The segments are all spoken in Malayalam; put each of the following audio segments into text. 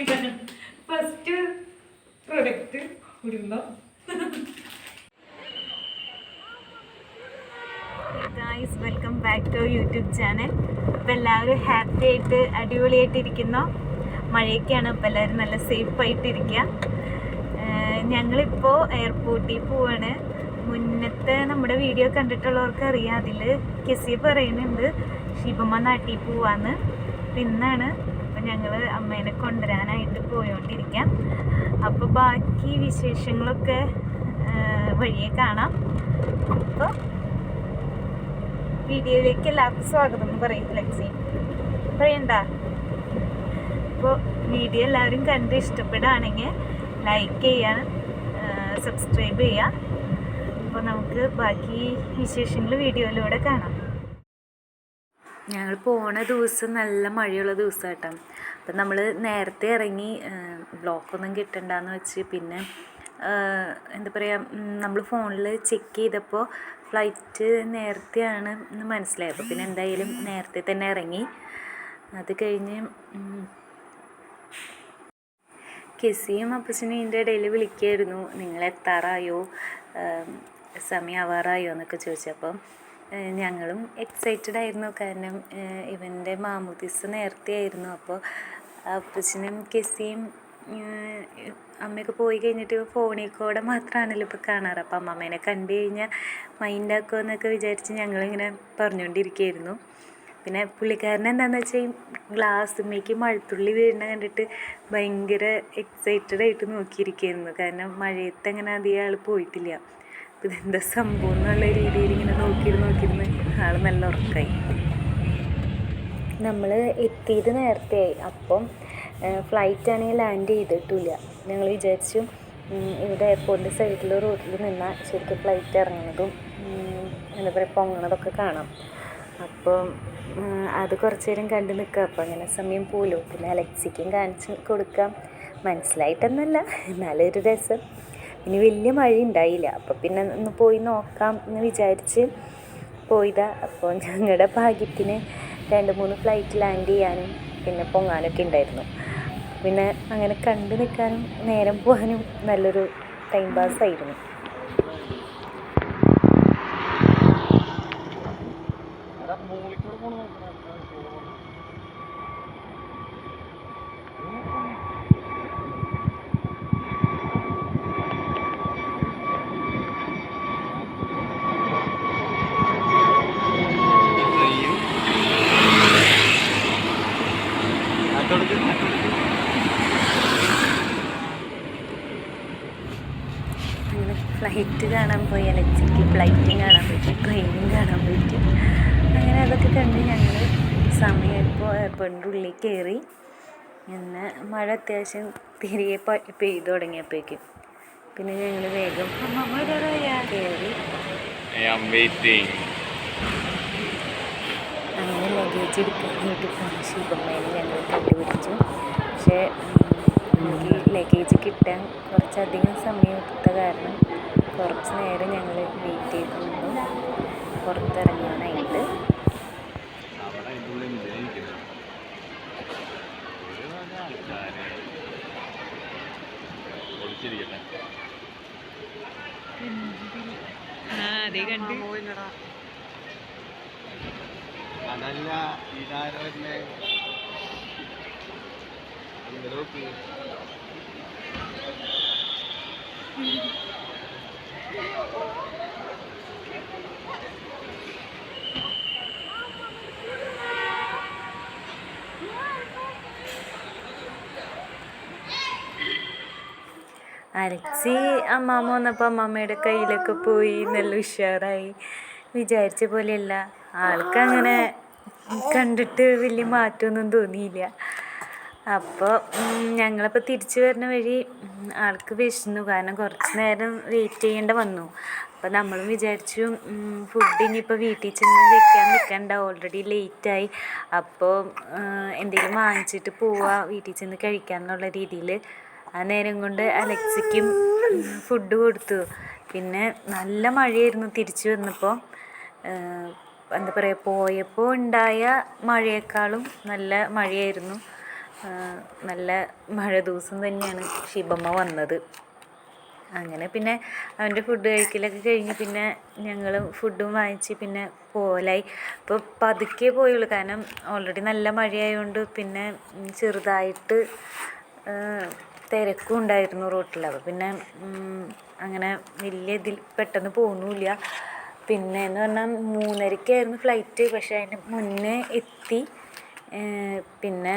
ഫസ്റ്റ് പ്രൊഡക്റ്റ് കുടുംബം guys welcome back to YouTube channel എല്ലാവരും ഹാപ്പി ആയിട്ട് അടിപൊളിയായിട്ട് ഇരിക്കുന്നു മഴയൊക്കെയാണ് അപ്പോൾ എല്ലാവരും നല്ല സേഫ് ആയിട്ട് ഇരിക്കുക ഞങ്ങളിപ്പോൾ എയർപോർട്ടിൽ പോവാണ്. മുന്നത്തെ നമ്മുടെ വീഡിയോ കണ്ടിട്ടുള്ളവർക്ക് അറിയാം. അതിൽ കെസി പറയുന്നുണ്ട് ഷിബമ്മ നാട്ടിൽ പോവാന്ന്. പിന്നാണ് അപ്പം ഞങ്ങൾ അമ്മേനെ കൊണ്ടുവരാനായിട്ട് പോയോണ്ടിരിക്കാം. അപ്പോൾ ബാക്കി വിശേഷങ്ങളൊക്കെ വഴിയെ കാണാം. അപ്പോൾ വീഡിയോയിലേക്ക് എല്ലാവർക്കും സ്വാഗതം എന്ന് പറയും ലക്സി പറയണ്ട? അപ്പോൾ വീഡിയോ എല്ലാവരും കണ്ട് ഇഷ്ടപ്പെടുകയാണെങ്കിൽ ലൈക്ക് ചെയ്യാൻ സബ്സ്ക്രൈബ് ചെയ്യാം. അപ്പോൾ നമുക്ക് ബാക്കി വിശേഷങ്ങൾ വീഡിയോയിലൂടെ കാണാം. ഞങ്ങൾ പോണ ദിവസം നല്ല മഴയുള്ള ദിവസമായിട്ടാണ് അപ്പം നമ്മൾ നേരത്തെ ഇറങ്ങി ബ്ലോക്കൊന്നും കിട്ടണ്ടെന്ന് വെച്ച് പിന്നെ എന്താ പറയുക നമ്മൾ ഫോണിൽ ചെക്ക് ചെയ്തപ്പോൾ ഫ്ലൈറ്റ് നേരത്തെയാണ് എന്ന് മനസ്സിലായി. അപ്പോൾ പിന്നെ എന്തായാലും നേരത്തെ തന്നെ ഇറങ്ങി. അത് കഴിഞ്ഞ് കെസിയും അപ്പച്ചനും ഇതിന്റെ ഇടയിൽ വിളിക്കുമായിരുന്നു നിങ്ങൾ എത്താറായോ? സമയമാവാറായോ എന്നൊക്കെ ചോദിച്ചപ്പം ഞങ്ങളും എക്സൈറ്റഡ് ആയിരുന്നു. കാരണം ഇവന്റെ മാമുദിസ് നേരത്തെ ആയിരുന്നു അപ്പോൾ അപ്പച്ചനും കെസിയും അമ്മയൊക്കെ പോയി കഴിഞ്ഞിട്ട് ഫോണിൽ കൂടെ മാത്രമാണല്ലോ ഇപ്പോൾ കാണാറ്. അപ്പം അമ്മമ്മേനെ കണ്ടു കഴിഞ്ഞാൽ മൈൻഡാക്കുമോ എന്നൊക്കെ വിചാരിച്ച് ഞങ്ങളിങ്ങനെ പറഞ്ഞുകൊണ്ടിരിക്കുകയായിരുന്നു. പിന്നെ പുള്ളിക്കാരൻ എന്താണെന്ന് വെച്ചാൽ ഗ്ലാസ്മേക്ക് മഴത്തുള്ളി വീഴുന്ന കണ്ടിട്ട് ഭയങ്കര എക്സൈറ്റഡ് ആയിട്ട് നോക്കിയിരിക്കുകയായിരുന്നു. കാരണം മഴയത്ത് അങ്ങനെ അധികം ആൾ പോയിട്ടില്ല. ഇതെന്താ സംഭവം എന്നുള്ള രീതിയിൽ ഇങ്ങനെ നോക്കിയിരുന്ന് നോക്കിയിരുന്ന് ആൾ നല്ല ഉറക്കായി. നമ്മൾ എത്തിയത് നേരത്തെയായി. അപ്പം ഫ്ലൈറ്റ് ആണെങ്കിൽ ലാൻഡ് ചെയ്തിട്ടില്ല. ഞങ്ങൾ വിചാരിച്ചു ഇവിടെ എയർപോർട്ടിന്റെ സൈഡിൽ റോഡിൽ നിന്നാൽ ശരിക്കും ഫ്ലൈറ്റ് ഇറങ്ങുന്നതും എന്താ പറയുക പൊങ്ങണതൊക്കെ കാണാം. അപ്പം അത് കുറച്ച് നേരം കണ്ടു നിൽക്കുക അപ്പം അങ്ങനെ സമയം പോലും. പിന്നെ അലക്സിക്കും കാണിച്ച് കൊടുക്കാം. മനസ്സിലായിട്ടൊന്നല്ല എന്നാലും ഒരു രസം. ഇനി വലിയ മഴ ഉണ്ടായില്ല അപ്പോൾ പിന്നെ ഒന്ന് പോയി നോക്കാം എന്ന് വിചാരിച്ച് പോയതാ. അപ്പോൾ ഞങ്ങളുടെ ഭാഗ്യത്തിന് രണ്ട് മൂന്ന് ഫ്ലൈറ്റ് ലാൻഡ് ചെയ്യാനും പിന്നെ പൊങ്ങാനൊക്കെ ഉണ്ടായിരുന്നു. പിന്നെ അങ്ങനെ കണ്ടു നിൽക്കാനും നേരം പോകാനും നല്ലൊരു ടൈം പാസ് ആയിരുന്നു അങ്ങനെ ഫ്ലൈറ്റ് കാണാൻ പോയി അലക്സിക്ക് ഫ്ലൈറ്റും കാണാൻ പറ്റി ട്രെയിനും കാണാൻ പറ്റി അങ്ങനെ അതൊക്കെ കണ്ട് ഞങ്ങൾ സമയമായപ്പോൾ എയർപോർട്ടിന്റെ ഉള്ളിൽ കയറി പിന്നെ മഴ അത്യാവശ്യം തിരികെ പെയ്തു തുടങ്ങിയപ്പോഴേക്കും. പിന്നെ ഞങ്ങൾ വേഗം കയറി. അങ്ങനെ ലഗേജ് എടുക്കാനായിട്ട് പോണ ശിവമ്മേനെ ഞങ്ങൾ കണ്ടുപിടിച്ചു. പക്ഷേ നമുക്ക് ലഗേജ് കിട്ടാൻ കുറച്ചധികം സമയം എടുത്ത കാരണം കുറച്ച് നേരം ഞങ്ങൾ വെയിറ്റ് ചെയ്തുകൊണ്ട് പുറത്തിറങ്ങാനായിട്ട്. അതല്ല ഇതാരോ നോക്ക് അലക്സി അമ്മാമ്മ വന്നപ്പോൾ അമ്മാമ്മയുടെ കയ്യിലൊക്കെ പോയി നല്ല ഉഷാറായി. വിചാരിച്ച പോലെയല്ല. ആൾക്കങ്ങനെ കണ്ടിട്ട് വലിയ മാറ്റമൊന്നും തോന്നിയില്ല. അപ്പോൾ ഞങ്ങളിപ്പോൾ തിരിച്ചു വരുന്ന വഴി ആൾക്ക് വിശന്നു. കാരണം കുറച്ച് നേരം വെയിറ്റ് ചെയ്യേണ്ട വന്നു. അപ്പോൾ നമ്മളും വിചാരിച്ചു ഫുഡ് ഇനിയിപ്പോൾ വീട്ടിൽ ചെന്ന് വെക്കാൻ നിൽക്കണ്ട ഓൾറെഡി ലേറ്റായി അപ്പോൾ എന്തെങ്കിലും വാങ്ങിച്ചിട്ട് പോവാ. വീട്ടിൽ ചെന്ന് കഴിക്കാമെന്നുള്ള രീതിയിൽ ആ നേരം കൊണ്ട് അലക്സിക്കും ഫുഡ് കൊടുത്തു. പിന്നെ നല്ല മഴയായിരുന്നു തിരിച്ചു വന്നപ്പോൾ എന്താ പറയുക പോയപ്പോൾ ഉണ്ടായ മഴയേക്കാളും നല്ല മഴയായിരുന്നു. നല്ല മഴ ദിവസം തന്നെയാണ് ഷിബമ്മ വന്നത്. അങ്ങനെ പിന്നെ അവന്റെ ഫുഡ് കഴിക്കലൊക്കെ കഴിഞ്ഞ് പിന്നെ ഞങ്ങൾ ഫുഡും വാങ്ങിച്ച് പിന്നെ പോലായി ഇപ്പോൾ പതുക്കെ പോയുള്ളൂ. കാരണം ഓൾറെഡി നല്ല മഴയായതുകൊണ്ട് പിന്നെ ചെറുതായിട്ട് തിരക്കും ഉണ്ടായിരുന്നു റോട്ടിൽ അപ്പോൾ പിന്നെ അങ്ങനെ വലിയ ഇതിൽ പെട്ടെന്ന് പോകുന്നില്ല പിന്നെ എന്ന് പറഞ്ഞാൽ മൂന്നരയ്ക്കായിരുന്നു ഫ്ലൈറ്റ് പക്ഷേ അതിന് മുന്നേ എത്തി. പിന്നെ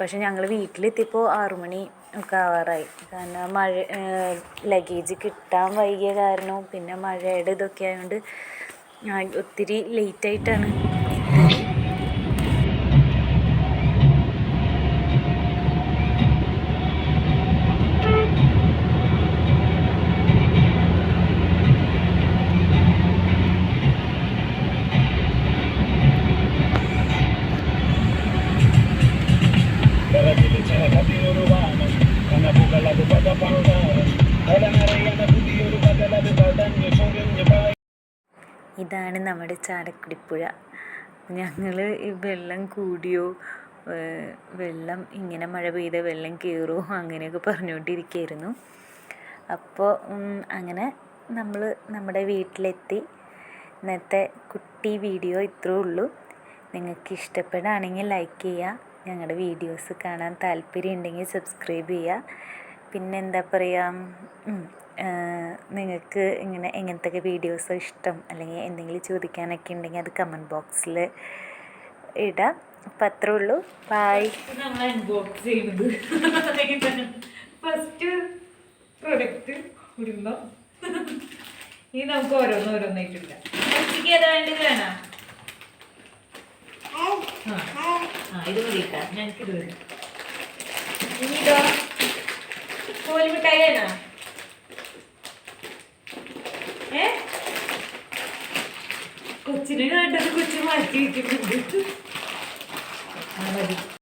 പക്ഷേ ഞങ്ങൾ വീട്ടിലെത്തിയപ്പോൾ ആറുമണി ഒക്കെ ആവാറായി. കാരണം മഴ ലഗേജ് കിട്ടാൻ വൈകിയ കാരണവും പിന്നെ മഴയുടെ ഇതൊക്കെ ആയതുകൊണ്ട് ഒത്തിരി ലേറ്റായിട്ടാണ് ഇതാണ് നമ്മുടെ ചാലക്കുടിപ്പുഴ ഞങ്ങൾ ഈ വെള്ളം കൂടിയോ വെള്ളം ഇങ്ങനെ മഴ പെയ്ത വെള്ളം കയറുമോ അങ്ങനെയൊക്കെ പറഞ്ഞുകൊണ്ടിരിക്കുകയായിരുന്നു അപ്പോൾ അങ്ങനെ നമ്മൾ നമ്മുടെ വീട്ടിലെത്തി. ഇന്നത്തെ കുട്ടി വീഡിയോ ഇത്രേ ഉള്ളൂ. നിങ്ങൾക്ക് ഇഷ്ടപ്പെടുകയാണെങ്കിൽ ലൈക്ക് ചെയ്യുക. ഞങ്ങളുടെ വീഡിയോസ് കാണാൻ താല്പര്യം ഉണ്ടെങ്കിൽ സബ്സ്ക്രൈബ് ചെയ്യുക. പിന്നെ എന്താ പറയുക നിങ്ങൾക്ക് ഇങ്ങനെ എങ്ങനത്തെ വീഡിയോസ് ഇഷ്ടം അല്ലെങ്കിൽ എന്തെങ്കിലും ചോദിക്കാനൊക്കെ ഉണ്ടെങ്കിൽ അത് കമന്റ് ബോക്സിൽ ഇടാം. അപ്പം അത്രേ ഉള്ളൂ. ബായ് നമ്മൾ ചെയ്തത് ഫസ്റ്റ് പ്രൊഡക്റ്റ് ഇനി നമുക്ക് ആ ഇത് ഇനി ഇതോ? കോലിമിഠായി വേണോ ഏ? കൊച്ചിനെ കണ്ടത് കൊച്ചു മാറ്റി മതി.